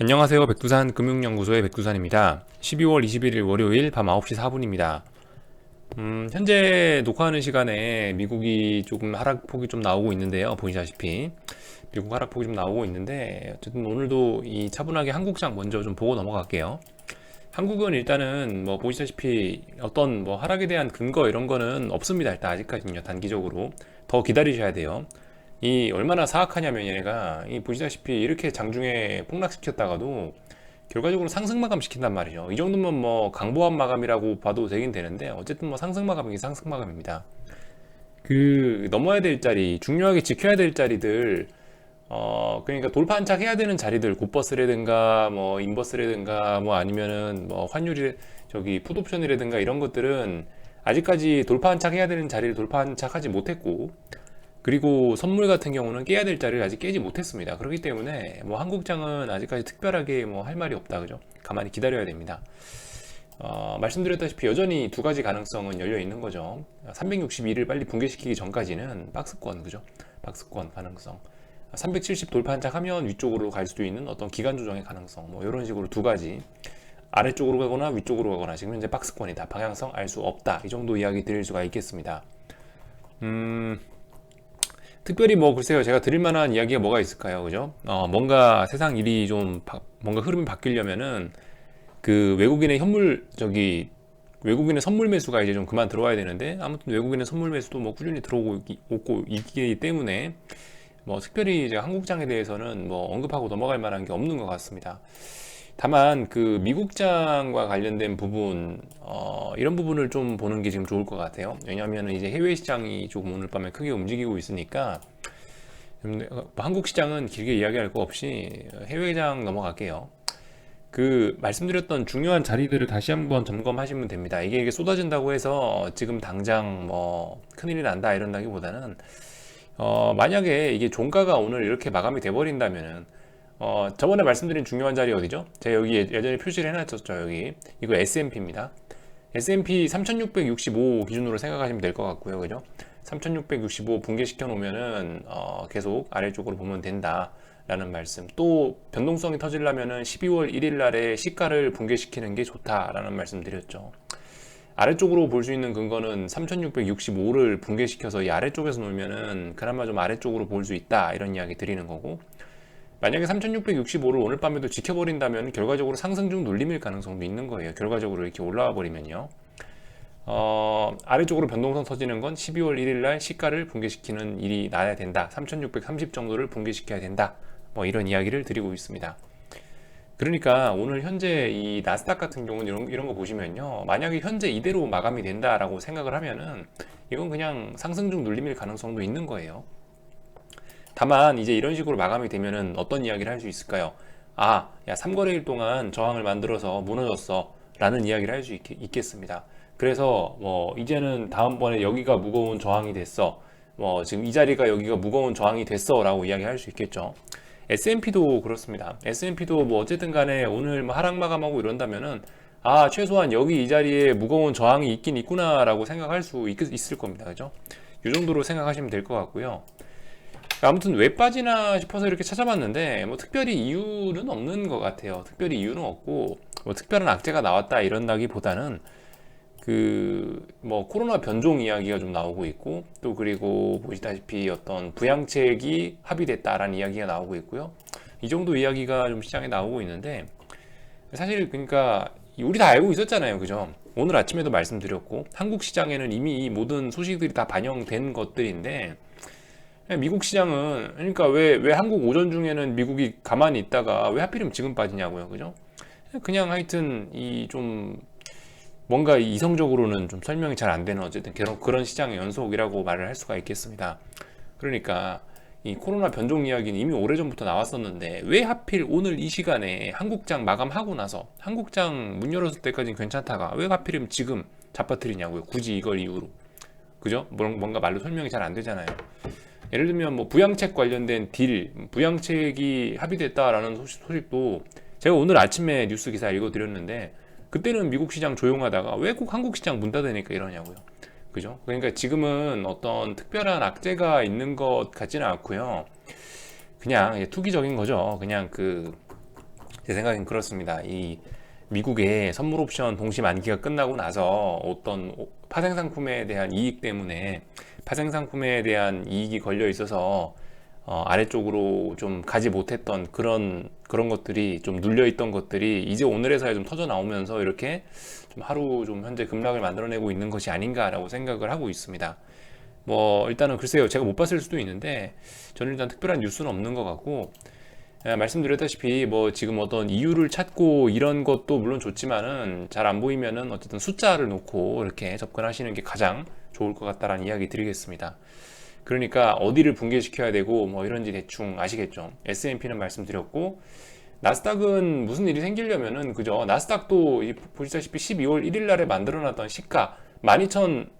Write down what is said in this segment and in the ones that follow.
안녕하세요. 백두산 금융연구소의 백두산입니다. 12월 21일 월요일 밤 9시 4분입니다. 음, 현재 녹화하는 시간에 미국이 조금 하락폭이 좀 나오고 있는데요. 보이시다시피. 미국 하락폭이 좀 나오고 있는데, 어쨌든 오늘도 이 차분하게 한국장 먼저 좀 보고 넘어갈게요. 한국은 일단은 뭐 보시다시피 어떤 뭐 하락에 대한 근거 이런 거는 없습니다. 일단 아직까지는요. 단기적으로. 더 기다리셔야 돼요. 이 얼마나 사악하냐면 얘네가 이 보시다시피 이렇게 장중에 폭락시켰다가도 결과적으로 상승 마감 시킨단 말이죠. 이 정도면 뭐 강보합 마감이라고 봐도 되긴 되는데 어쨌든 뭐 상승 마감이 상승 마감입니다. 그 넘어야 될 자리, 중요하게 지켜야 될 자리들 어 그러니까 돌파 한착 해야 되는 자리들 곧버스라든가 뭐 인버스라든가 뭐 아니면은 뭐 환율이 저기 풋옵션이라든가 이런 것들은 아직까지 돌파 한착 해야 되는 자리를 돌파 한착 하지 못했고 그리고 선물 같은 경우는 깨야 될 자리를 아직 깨지 못했습니다. 그렇기 때문에 뭐 한국장은 아직까지 특별하게 뭐 할 말이 없다. 그죠? 가만히 기다려야 됩니다. 어, 말씀드렸다시피 여전히 두 가지 가능성은 열려 있는 거죠. 362를 빨리 붕괴시키기 전까지는 박스권, 그죠? 박스권 가능성. 370 돌파 한착하면 위쪽으로 갈 수도 있는 어떤 기간 조정의 가능성. 뭐 이런 식으로 두 가지. 아래쪽으로 가거나 위쪽으로 가거나 지금 현재 박스권이다. 방향성 알 수 없다. 이 정도 이야기 드릴 수가 있겠습니다. 음, 특별히 뭐 글쎄요 제가 드릴 만한 이야기가 뭐가 있을까요 그죠 어 뭔가 세상 일이 좀 바- 뭔가 흐름이 바뀌려면은 그 외국인의 현물 저기 외국인의 선물 매수가 이제 좀 그만 들어와야 되는데 아무튼 외국인의 선물 매수도 뭐 꾸준히 들어오고 있기, 오고 있기 때문에 뭐 특별히 제가 한국장에 대해서는 뭐 언급하고 넘어갈 만한 게 없는 것 같습니다. 다만 그 미국장과 관련된 부분 어, 이런 부분을 좀 보는 게 지금 좋을 것 같아요. 왜냐하면 이제 해외 시장이 조금 오늘 밤에 크게 움직이고 있으니까 좀, 어, 한국 시장은 길게 이야기할 거 없이 해외장 넘어갈게요. 그 말씀드렸던 중요한 자리들을 다시 한번 점검하시면 됩니다. 이게, 이게 쏟아진다고 해서 지금 당장 뭐 큰일이 난다 이런다기보다는 어, 만약에 이게 종가가 오늘 이렇게 마감이 돼버린다면은 어, 저번에 말씀드린 중요한 자리 어디죠? 제가 여기 예- 예전에 표시를 해놨었죠, 여기. 이거 S&P입니다. S&P 3665 기준으로 생각하시면 될 것 같고요, 그죠? 3665 붕괴시켜 놓으면은, 어, 계속 아래쪽으로 보면 된다. 라는 말씀. 또, 변동성이 터지려면은 12월 1일 날에 시가를 붕괴시키는 게 좋다라는 말씀 드렸죠. 아래쪽으로 볼 수 있는 근거는 3665를 붕괴시켜서 이 아래쪽에서 놓으면은 그나마 좀 아래쪽으로 볼 수 있다. 이런 이야기 드리는 거고. 만약에 3665를 오늘 밤에도 지켜버린다면 결과적으로 상승 중 눌림일 가능성도 있는 거예요. 결과적으로 이렇게 올라와 버리면요. 어, 아래쪽으로 변동성 터지는 건 12월 1일 날 시가를 붕괴시키는 일이 나야 된다. 3630 정도를 붕괴시켜야 된다. 뭐 이런 이야기를 드리고 있습니다. 그러니까 오늘 현재 이 나스닥 같은 경우는 이런, 이런 거 보시면요. 만약에 현재 이대로 마감이 된다라고 생각을 하면은 이건 그냥 상승 중 눌림일 가능성도 있는 거예요. 다만 이제 이런 식으로 마감이 되면은 어떤 이야기를 할 수 있을까요? 아, 야, 3거래일 동안 저항을 만들어서 무너졌어. 라는 이야기를 할 수 있겠습니다. 그래서 뭐 이제는 다음번에 여기가 무거운 저항이 됐어. 뭐 지금 이 자리가 여기가 무거운 저항이 됐어. 라고 이야기할 수 있겠죠. S&P도 그렇습니다. S&P도 뭐 어쨌든 간에 오늘 뭐 하락 마감하고 이런다면은 아, 최소한 여기 이 자리에 무거운 저항이 있긴 있구나라고 생각할 수 있, 있을 겁니다. 그죠? 이 정도로 생각하시면 될 것 같고요. 아무튼 왜 빠지나 싶어서 이렇게 찾아봤는데 뭐 특별히 이유는 없는 것 같아요. 특별히 이유는 없고 뭐 특별한 악재가 나왔다 이런다기보다는 그 뭐 코로나 변종 이야기가 좀 나오고 있고 또 그리고 보시다시피 어떤 부양책이 합의됐다라는 이야기가 나오고 있고요. 이 정도 이야기가 좀 시장에 나오고 있는데 사실 그러니까 우리 다 알고 있었잖아요. 그죠? 오늘 아침에도 말씀드렸고 한국 시장에는 이미 이 모든 소식들이 다 반영된 것들인데 미국 시장은 그러니까 왜 왜 한국 오전 중에는 미국이 가만히 있다가 왜 하필이면 지금 빠지냐고요, 그죠? 그냥 하여튼 이 좀 뭔가 이성적으로는 좀 설명이 잘 안 되는 어쨌든 그런 그런 시장의 연속이라고 말을 할 수가 있겠습니다. 그러니까 이 코로나 변종 이야기는 이미 오래전부터 나왔었는데 왜 하필 오늘 이 시간에 한국장 마감하고 나서 한국장 문 열었을 때까지는 괜찮다가 왜 하필이면 지금 잡아뜨리냐고요. 굳이 이걸 이유로. 그죠? 뭔가 말로 설명이 잘 안 되잖아요. 예를 들면 뭐 부양책 관련된 딜, 부양책이 합의됐다라는 소식, 소식도 제가 오늘 아침에 뉴스 기사 읽어드렸는데 그때는 미국 시장 조용하다가 왜 꼭 한국 시장 문 닫으니까 이러냐고요. 그죠? 그러니까 지금은 어떤 특별한 악재가 있는 것 같지는 않고요. 그냥 투기적인 거죠. 그냥 그 제 생각엔 그렇습니다. 이 미국의 선물 옵션 동시 만기가 끝나고 나서 어떤 파생 상품에 대한 이익 때문에 파생 상품에 대한 이익이 걸려 있어서 어, 아래쪽으로 좀 가지 못했던 그런 그런 것들이 좀 눌려 있던 것들이 이제 오늘에서야 좀 터져 나오면서 이렇게 좀 하루 좀 현재 급락을 만들어내고 있는 것이 아닌가라고 생각을 하고 있습니다. 뭐 일단은 글쎄요 제가 못 봤을 수도 있는데 저는 일단 특별한 뉴스는 없는 것 같고 예, 말씀드렸다시피 뭐 지금 어떤 이유를 찾고 이런 것도 물론 좋지만은 잘 안 보이면은 어쨌든 숫자를 놓고 이렇게 접근하시는 게 가장 좋을 것 같다라는 이야기 드리겠습니다. 그러니까 어디를 붕괴시켜야 되고 뭐 이런지 대충 아시겠죠. S&P는 말씀드렸고 나스닥은 무슨 일이 생기려면은 그죠. 나스닥도 이 보시다시피 12월 1일 날에 만들어놨던 시가 12,000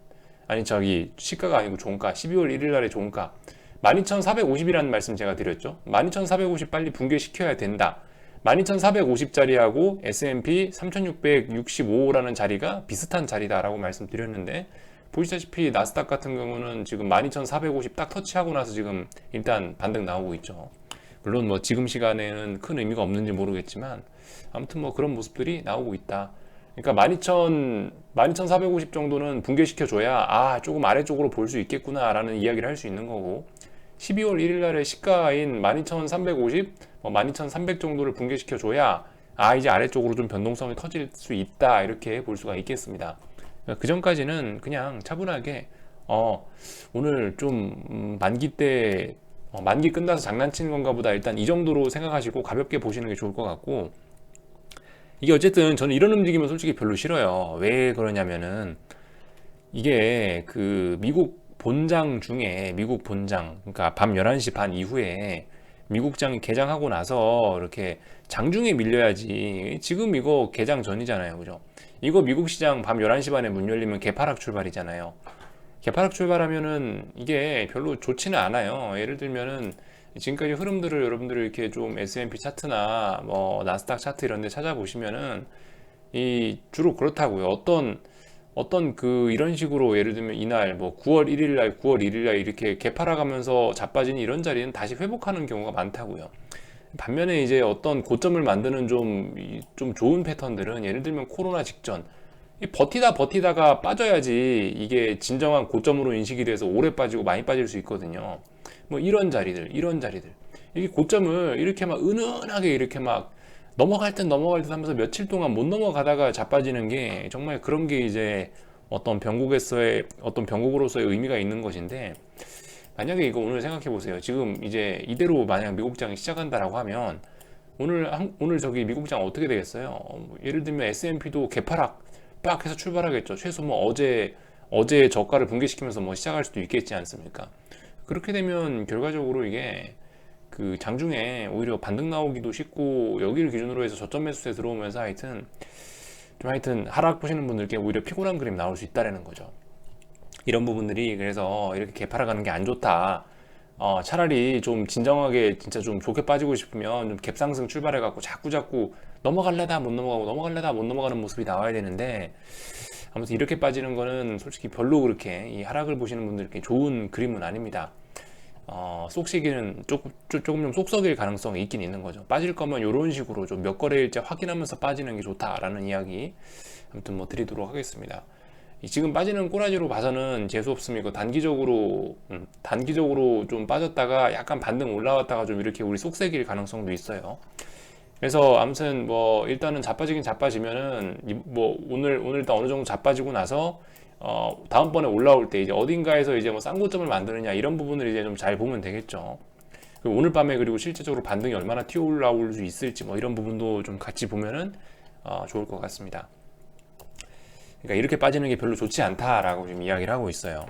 아니 저기 시가가 아니고 종가 12월 1일 날의 종가 12,450이라는 말씀 제가 드렸죠. 12,450 빨리 붕괴시켜야 된다. 12,450짜리하고 S&P 3,665라는 자리가 비슷한 자리다라고 말씀드렸는데 보시다시피 나스닥 같은 경우는 지금 12,450 딱 터치하고 나서 지금 일단 반등 나오고 있죠. 물론 뭐 지금 시간에는 큰 의미가 없는지 모르겠지만 아무튼 뭐 그런 모습들이 나오고 있다. 그러니까 12,000, 12,450 정도는 붕괴시켜 줘야 아 조금 아래쪽으로 볼 수 있겠구나라는 이야기를 할 수 있는 거고 12월 1일 날의 시가인 12,350, 뭐 12,300 정도를 붕괴시켜 줘야 아 이제 아래쪽으로 좀 변동성이 터질 수 있다 이렇게 볼 수가 있겠습니다. 그 전까지는 그냥 차분하게 어 오늘 좀 음, 만기 때 어, 만기 끝나서 장난치는 건가 보다 일단 이 정도로 생각하시고 가볍게 보시는 게 좋을 것 같고. 이게 어쨌든 저는 이런 움직임은 솔직히 별로 싫어요. 왜 그러냐면은 이게 그 미국 본장 중에 미국 본장 그러니까 밤 11시 반 이후에 미국장이 개장하고 나서 이렇게 장중에 밀려야지. 지금 이거 개장 전이잖아요. 그죠 이거 미국 시장 밤 11시 반에 문 열리면 개파락 출발이잖아요. 개파락 출발하면은 이게 별로 좋지는 않아요. 예를 들면은 지금까지 흐름들을 여러분들이 이렇게 좀 S&P 차트나 뭐 나스닥 차트 이런 데 찾아보시면은 이 주로 그렇다고요. 어떤 어떤 그 이런 식으로 예를 들면 이날 뭐 9월 1일 날 9월 1일 날 이렇게 개팔아 가면서 자빠진 이런 자리는 다시 회복하는 경우가 많다고요. 반면에 이제 어떤 고점을 만드는 좀, 좀 좋은 패턴들은 예를 들면 코로나 직전 버티다 버티다가 빠져야지 이게 진정한 고점으로 인식이 돼서 오래 빠지고 많이 빠질 수 있거든요. 뭐 이런 자리들, 이런 자리들. 이게 고점을 이렇게 막 은은하게 이렇게 막 넘어갈 땐 넘어갈 듯 하면서 며칠 동안 못 넘어가다가 자빠지는 게 정말 그런 게 이제 어떤 병국에서의 어떤 병국으로서의 의미가 있는 것인데 만약에 이거 오늘 생각해 보세요. 지금 이제 이대로 만약 미국장이 시작한다라고 하면 오늘 한, 오늘 저기 미국장 어떻게 되겠어요? 뭐 예를 들면 S&P도 개파락 빡 해서 출발하겠죠. 최소 뭐 어제 어제 저가를 붕괴시키면서 뭐 시작할 수도 있겠지 않습니까? 그렇게 되면 결과적으로 이게 그 장중에 오히려 반등 나오기도 쉽고 여기를 기준으로 해서 저점 매수세 들어오면서 하여튼 좀 하여튼 하락 보시는 분들께 오히려 피곤한 그림 나올 수 있다라는 거죠. 이런 부분들이 그래서 이렇게 개팔아가는 게 안 좋다. 어, 차라리 좀 진정하게 진짜 좀 좋게 빠지고 싶으면 좀 갭상승 출발해 갖고 자꾸 자꾸 넘어갈래다 못 넘어가고 넘어갈래다 못 넘어가는 모습이 나와야 되는데 아무튼 이렇게 빠지는 거는 솔직히 별로 그렇게 이 하락을 보시는 분들께 좋은 그림은 아닙니다. 어, 쏙시기는 조금, 조금 좀 쏙썩일 가능성이 있긴 있는 거죠. 빠질 거면 이런 식으로 좀 몇 거래일째 확인하면서 빠지는 게 좋다라는 이야기 아무튼 뭐 드리도록 하겠습니다. 지금 빠지는 꼬라지로 봐서는 재수 이거 단기적으로 음, 단기적으로 좀 빠졌다가 약간 반등 올라왔다가 좀 이렇게 우리 쏙새길 가능성도 있어요. 그래서 아무튼 뭐 일단은 자빠지긴 자빠지면은 뭐 오늘 오늘 일단 어느 정도 자빠지고 나서 어, 다음번에 올라올 때 이제 어딘가에서 이제 뭐 쌍고점을 만드느냐 이런 부분을 이제 좀 잘 보면 되겠죠. 오늘 밤에 그리고 실제적으로 반등이 얼마나 튀어 올라올 수 있을지 뭐 이런 부분도 좀 같이 보면은 어, 좋을 것 같습니다. 그러니까 이렇게 빠지는 게 별로 좋지 않다라고 지금 이야기를 하고 있어요.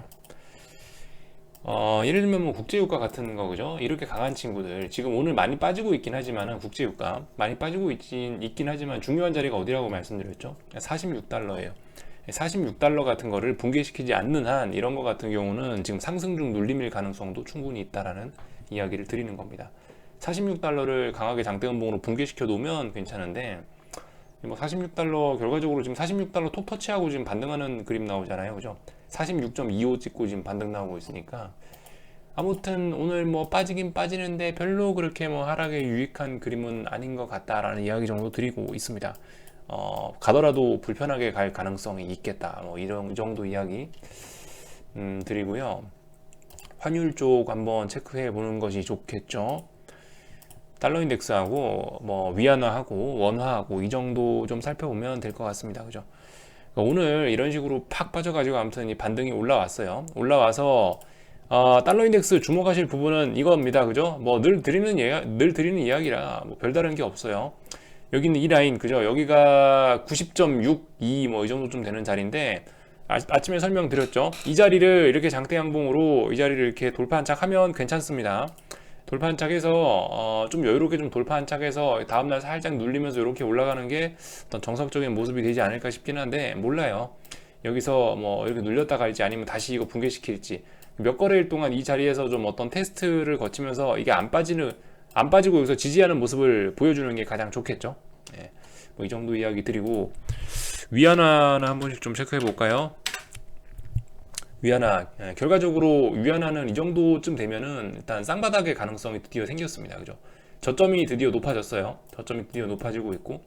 어, 예를 들면 뭐 국제유가 같은 거 그죠? 이렇게 강한 친구들 지금 오늘 많이 빠지고 있긴 하지만 국제유가 많이 빠지고 있긴, 있긴 하지만 중요한 자리가 어디라고 말씀드렸죠? 46달러예요. 46달러 같은 거를 붕괴시키지 않는 한 이런 거 같은 경우는 지금 상승 중 눌림일 가능성도 충분히 있다라는 이야기를 드리는 겁니다. 46달러를 강하게 장대 음봉으로 붕괴시켜 놓으면 괜찮은데 뭐 46달러 결과적으로 지금 46달러 톱 터치하고 지금 반등하는 그림 나오잖아요. 그죠? 46.25 찍고 지금 반등 나오고 있으니까 아무튼 오늘 뭐 빠지긴 빠지는데 별로 그렇게 뭐 하락에 유익한 그림은 아닌 것 같다라는 이야기 정도 드리고 있습니다. 어, 가더라도 불편하게 갈 가능성이 있겠다. 뭐 이런 정도 이야기 음, 드리고요. 환율 쪽 한번 체크해 보는 것이 좋겠죠. 달러 인덱스하고 뭐 위안화하고 원화하고 이 정도 좀 살펴보면 될 것 같습니다. 그죠? 그러니까 오늘 이런 식으로 팍 빠져가지고 아무튼 이 반등이 올라왔어요. 올라와서 어, 달러 인덱스 주목하실 부분은 이겁니다. 그죠? 뭐 늘 드리는 예, 늘 드리는 이야기라 뭐 별다른 게 없어요. 여기 있는 이 라인 그죠? 여기가 90.62 뭐 이 정도 좀 되는 자리인데 아, 아침에 설명드렸죠. 이 자리를 이렇게 장대 양봉으로 이 자리를 이렇게 돌파 한착 하면 괜찮습니다. 돌파 한착해서 어, 좀 여유롭게 좀 돌파 한착해서 다음날 살짝 눌리면서 이렇게 올라가는 게 어떤 정석적인 모습이 되지 않을까 싶긴 한데 몰라요. 여기서 뭐 이렇게 눌렸다 갈지 아니면 다시 이거 붕괴시킬지 몇 거래일 동안 이 자리에서 좀 어떤 테스트를 거치면서 이게 안 빠지는 안 빠지고 여기서 지지하는 모습을 보여주는 게 가장 좋겠죠. 예. 뭐 이 정도 이야기 드리고 위안화는 한 번씩 좀 체크해 볼까요? 위안화 예, 결과적으로 위안화는 이 정도쯤 되면은 일단 쌍바닥의 가능성이 드디어 생겼습니다. 그죠? 저점이 드디어 높아졌어요. 저점이 드디어 높아지고 있고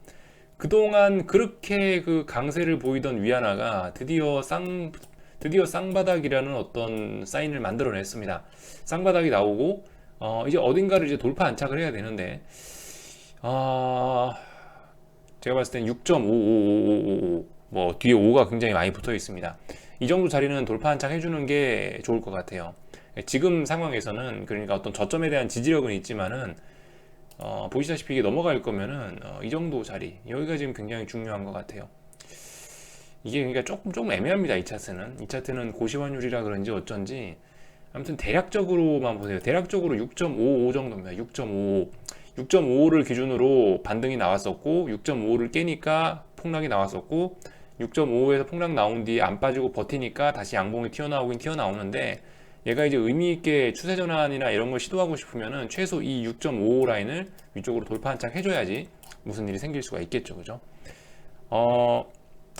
그동안 그렇게 그 강세를 보이던 위안화가 드디어 쌍 드디어 쌍바닥이라는 어떤 사인을 만들어냈습니다. 쌍바닥이 나오고 어, 이제 어딘가를 이제 돌파 안착을 해야 되는데 어, 제가 봤을 땐 6.55555뭐 뒤에 5가 굉장히 많이 붙어 있습니다. 이 정도 자리는 돌파 한착 해주는 게 좋을 것 같아요. 지금 상황에서는 그러니까 어떤 저점에 대한 지지력은 있지만은 어, 보시다시피 이게 넘어갈 거면은 어, 이 정도 자리 여기가 지금 굉장히 중요한 것 같아요. 이게 그러니까 조금 조금 애매합니다. 이 차트는 이 차트는 고시환율이라 그런지 어쩐지 아무튼 대략적으로만 보세요. 대략적으로 6.55 정도입니다. 6.55 6.55를 기준으로 반등이 나왔었고 6.55를 깨니까 폭락이 나왔었고 6.55에서 폭락 나온 뒤에 안 빠지고 버티니까 다시 양봉이 튀어나오긴 튀어나오는데 얘가 이제 의미 있게 추세 전환이나 이런 걸 시도하고 싶으면은 최소 이 6.55 라인을 위쪽으로 돌파 한창 해줘야지 무슨 일이 생길 수가 있겠죠, 그죠? 어,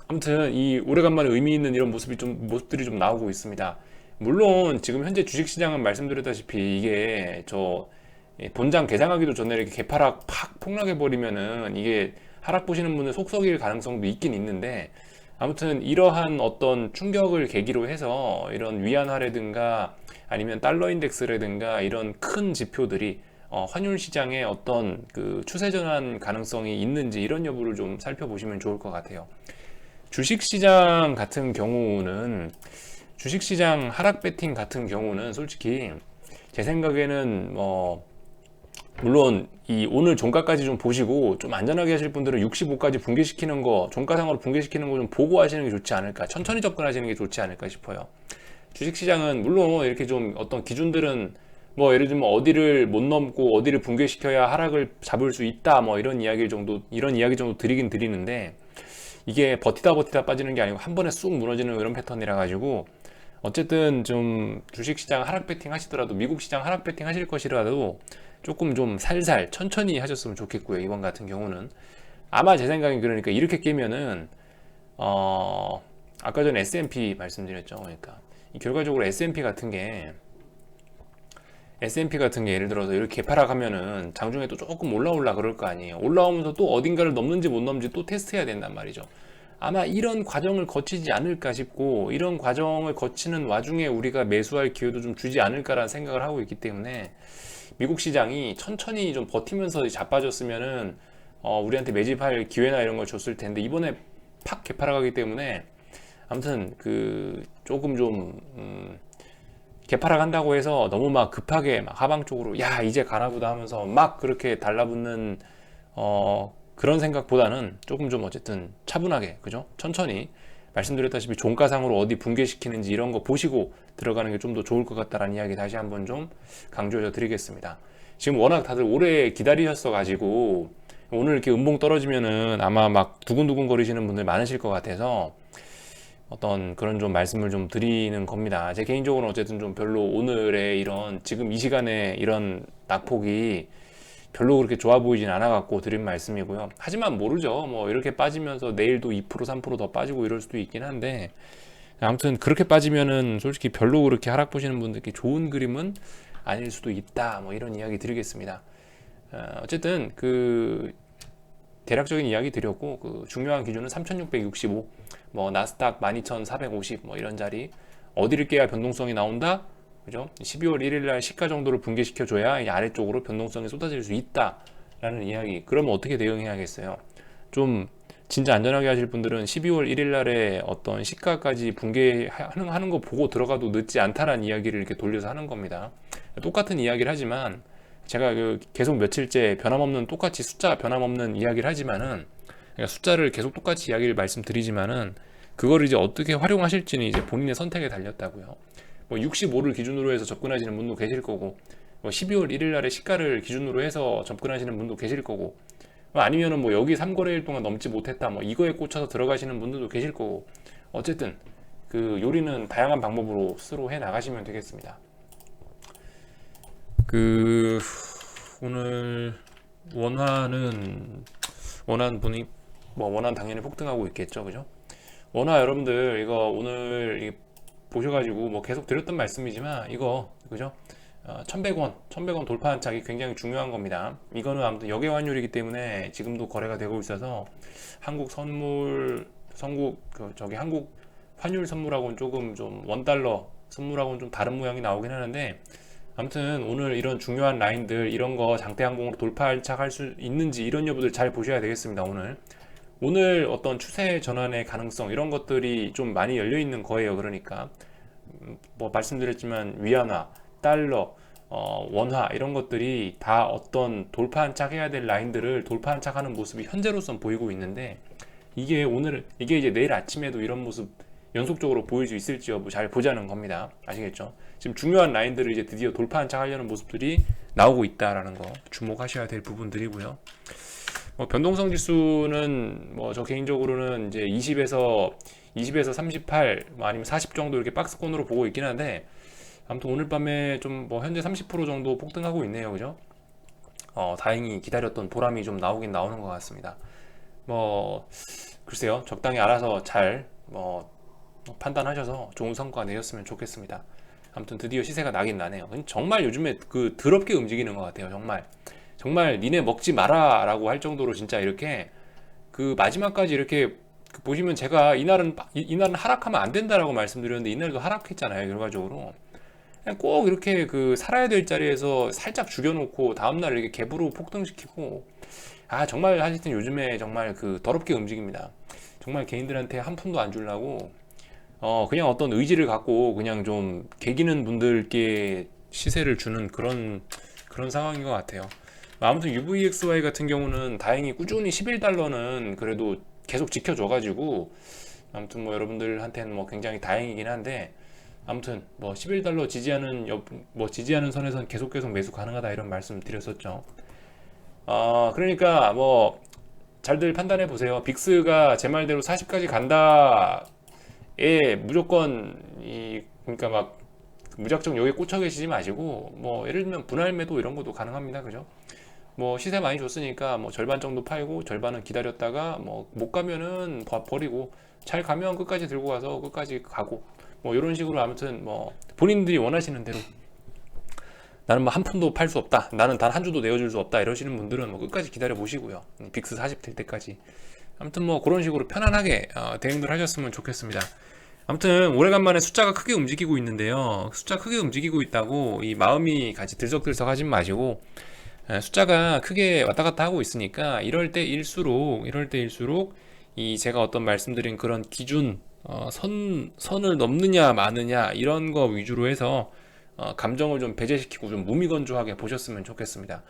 아무튼 이 오래간만에 의미 있는 이런 모습이 좀 모습들이 좀 나오고 있습니다. 물론 지금 현재 주식시장은 말씀드렸다시피 이게 저 본장 개장하기도 전에 이렇게 개파락 팍 폭락해 버리면은 이게 하락 보시는 분은 속 썩일 가능성도 있긴 있는데 아무튼 이러한 어떤 충격을 계기로 해서 이런 위안화라든가 아니면 달러 인덱스라든가 이런 큰 지표들이 어, 환율 시장에 어떤 그 추세 전환 가능성이 있는지 이런 여부를 좀 살펴보시면 좋을 것 같아요. 주식 시장 같은 경우는 주식 시장 하락 배팅 같은 경우는 솔직히 제 생각에는 뭐 물론 이 오늘 종가까지 좀 보시고 좀 안전하게 하실 분들은 65까지 붕괴시키는 거 종가상으로 붕괴시키는 거 좀 보고 하시는 게 좋지 않을까 천천히 접근하시는 게 좋지 않을까 싶어요. 주식시장은 물론 이렇게 좀 어떤 기준들은 뭐 예를 들면 어디를 못 넘고 어디를 붕괴시켜야 하락을 잡을 수 있다 뭐 이런 이야기 정도 이런 이야기 정도 드리긴 드리는데 이게 버티다 버티다 빠지는 게 아니고 한 번에 쑥 무너지는 이런 패턴이라 가지고 어쨌든 좀 주식시장 하락 배팅 하시더라도 미국 시장 하락 배팅 하실 것이라도 조금 좀 살살 천천히 하셨으면 좋겠고요. 이번 같은 경우는 아마 제 생각엔 그러니까 이렇게 깨면은 어 아까 전에 S&P 말씀드렸죠. 그러니까 결과적으로 S&P 같은 게 S&P 같은 게 예를 들어서 이렇게 개파락하면은 장중에 또 조금 올라올라 그럴 거 아니에요. 올라오면서 또 어딘가를 넘는지 못 넘는지 또 테스트해야 된단 말이죠. 아마 이런 과정을 거치지 않을까 싶고 이런 과정을 거치는 와중에 우리가 매수할 기회도 좀 주지 않을까라는 생각을 하고 있기 때문에 미국 시장이 천천히 좀 버티면서 자빠졌으면은 어, 우리한테 매집할 기회나 이런 걸 줬을 텐데 이번에 팍 개파락하기 때문에 아무튼 그 조금 좀 음, 개파락한다고 해서 너무 막 급하게 막 하방 쪽으로 야 이제 가나보다 하면서 막 그렇게 달라붙는 어 그런 생각보다는 조금 좀 어쨌든 차분하게 그죠 천천히 말씀드렸다시피 종가상으로 어디 붕괴시키는지 이런 거 보시고 들어가는 게 좀 더 좋을 것 같다라는 이야기 다시 한번 좀 강조해 드리겠습니다. 지금 워낙 다들 오래 기다리셨어 가지고 오늘 이렇게 음봉 떨어지면은 아마 막 두근두근 거리시는 분들 많으실 것 같아서 어떤 그런 좀 말씀을 좀 드리는 겁니다. 제 개인적으로는 어쨌든 좀 별로 오늘의 이런 지금 이 시간에 이런 낙폭이 별로 그렇게 좋아 보이진 않아 갖고 드린 말씀이고요. 하지만 모르죠. 뭐 이렇게 빠지면서 내일도 2% 3%더 빠지고 이럴 수도 있긴 한데 아무튼 그렇게 빠지면은 솔직히 별로 그렇게 하락 보시는 분들께 좋은 그림은 아닐 수도 있다. 뭐 이런 이야기 드리겠습니다. 어, 어쨌든 그 대략적인 이야기 드렸고 그 중요한 기준은 3665, 뭐 나스닥 12450 뭐 이런 자리 어디를 깨야 변동성이 나온다? 그죠? 12월 1일 날 시가 정도를 붕괴시켜 줘야 이 아래쪽으로 변동성이 쏟아질 수 있다라는 이야기. 그러면 어떻게 대응해야겠어요? 좀 진짜 안전하게 하실 분들은 12월 1일 날에 어떤 시가까지 붕괴하는 하는 거 보고 들어가도 늦지 않다라는 이야기를 이렇게 돌려서 하는 겁니다. 똑같은 이야기를 하지만 제가 그 계속 며칠째 변함없는 똑같이 숫자 변함없는 이야기를 하지만은 그러니까 숫자를 계속 똑같이 이야기를 말씀드리지만은 그거를 이제 어떻게 활용하실지는 이제 본인의 선택에 달렸다고요. 뭐 65를 기준으로 해서 접근하시는 분도 계실 거고, 뭐 12월 1일 날에 시가를 기준으로 해서 접근하시는 분도 계실 거고, 뭐 아니면은 뭐 여기 3거래일 동안 넘지 못했다, 뭐 이거에 꽂혀서 들어가시는 분들도 계실 거고, 어쨌든 그 요리는 다양한 방법으로 스스로 해 나가시면 되겠습니다. 그 오늘 원화는 원한 분이 뭐 원한 당연히 폭등하고 있겠죠, 그죠? 원화 여러분들 이거 오늘 이 보셔가지고 뭐 계속 드렸던 말씀이지만 이거 그죠? 어, 1100원, 1100원 돌파 한 착이 굉장히 중요한 겁니다. 이거는 아무튼 역외 환율이기 때문에 지금도 거래가 되고 있어서 한국 선물, 선국 그 저기 한국 환율 선물하고는 조금 좀 원달러 선물하고는 좀 다른 모양이 나오긴 하는데 아무튼 오늘 이런 중요한 라인들 이런 거 장대 항공으로 돌파할 착할 수 있는지 이런 여부들 잘 보셔야 되겠습니다 오늘 오늘 어떤 추세 전환의 가능성 이런 것들이 좀 많이 열려 있는 거예요 그러니까 음, 뭐 말씀드렸지만 위안화 달러 어, 원화 이런 것들이 다 어떤 돌파한 착 해야 될 라인들을 돌파한 착 하는 모습이 현재로선 보이고 있는데 이게 오늘 이게 이제 내일 아침에도 이런 모습 연속적으로 보일 수 있을지 여부 잘 보자는 겁니다. 아시겠죠? 지금 중요한 라인들을 이제 드디어 돌파한 척 하려는 모습들이 나오고 있다라는 거 주목하셔야 될 부분들이고요. 뭐 변동성 지수는 뭐 저 개인적으로는 이제 20에서 20에서 38, 뭐 아니면 40 정도 이렇게 박스권으로 보고 있긴 한데 아무튼 오늘 밤에 좀 뭐 현재 30% 정도 폭등하고 있네요. 그죠? 어, 다행히 기다렸던 보람이 좀 나오긴 나오는 것 같습니다. 뭐 글쎄요. 적당히 알아서 잘뭐 판단하셔서 좋은 성과 내셨으면 좋겠습니다. 아무튼 드디어 시세가 나긴 나네요. 정말 요즘에 그 더럽게 움직이는 것 같아요. 정말 정말 니네 먹지 마라 라고 할 정도로 진짜 이렇게 그 마지막까지 이렇게 그 보시면 제가 이날은 이날은 하락하면 안 된다라고 말씀드렸는데 이날도 하락했잖아요. 결과적으로 꼭 이렇게 그 살아야 될 자리에서 살짝 죽여놓고 다음날 이렇게 갭으로 폭등시키고 아 정말 하여튼 요즘에 정말 그 더럽게 움직입니다. 정말 개인들한테 한 푼도 안 주려고 어, 그냥 어떤 의지를 갖고 그냥 좀 개기는 분들께 시세를 주는 그런 그런 상황인 것 같아요. 아무튼 UVXY 같은 경우는 다행히 꾸준히 11달러는 그래도 계속 지켜줘가지고 아무튼 뭐 여러분들한테는 뭐 굉장히 다행이긴 한데 아무튼 뭐 11달러 지지하는 여, 뭐 지지하는 선에선 계속 계속 매수 가능하다 이런 말씀 드렸었죠. 어, 그러니까 뭐 잘들 판단해 보세요. 빅스가 제 말대로 40까지 간다 예, 무조건 이 그러니까 막 무작정 여기에 꽂혀 계시지 마시고 뭐 예를 들면 분할 매도 이런 것도 가능합니다. 그죠? 뭐 시세 많이 줬으니까 뭐 절반 정도 팔고 절반은 기다렸다가 뭐 못 가면은 버리고 잘 가면 끝까지 들고 가서 끝까지 가고 뭐 이런 식으로 아무튼 뭐 본인들이 원하시는 대로 나는 뭐 한 푼도 팔 수 없다. 나는 단 한 주도 내어줄 수 없다. 이러시는 분들은 뭐 끝까지 기다려 보시고요. 빅스 40 될 때까지 아무튼 뭐 그런 식으로 편안하게 어, 대응들 하셨으면 좋겠습니다. 아무튼 오래간만에 숫자가 크게 움직이고 있는데요. 숫자 크게 움직이고 있다고 이 마음이 같이 들썩들썩 하지 마시고 에, 숫자가 크게 왔다 갔다 하고 있으니까 이럴 때일수록 이럴 때일수록 이 제가 어떤 말씀드린 그런 기준 어, 선 선을 넘느냐 마느냐 이런 거 위주로 해서 어, 감정을 좀 배제시키고 좀 무미건조하게 보셨으면 좋겠습니다.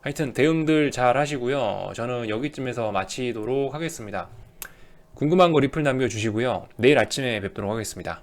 하여튼 대응들 잘 하시고요. 저는 여기쯤에서 마치도록 하겠습니다. 궁금한 거 리플 남겨주시고요. 내일 아침에 뵙도록 하겠습니다.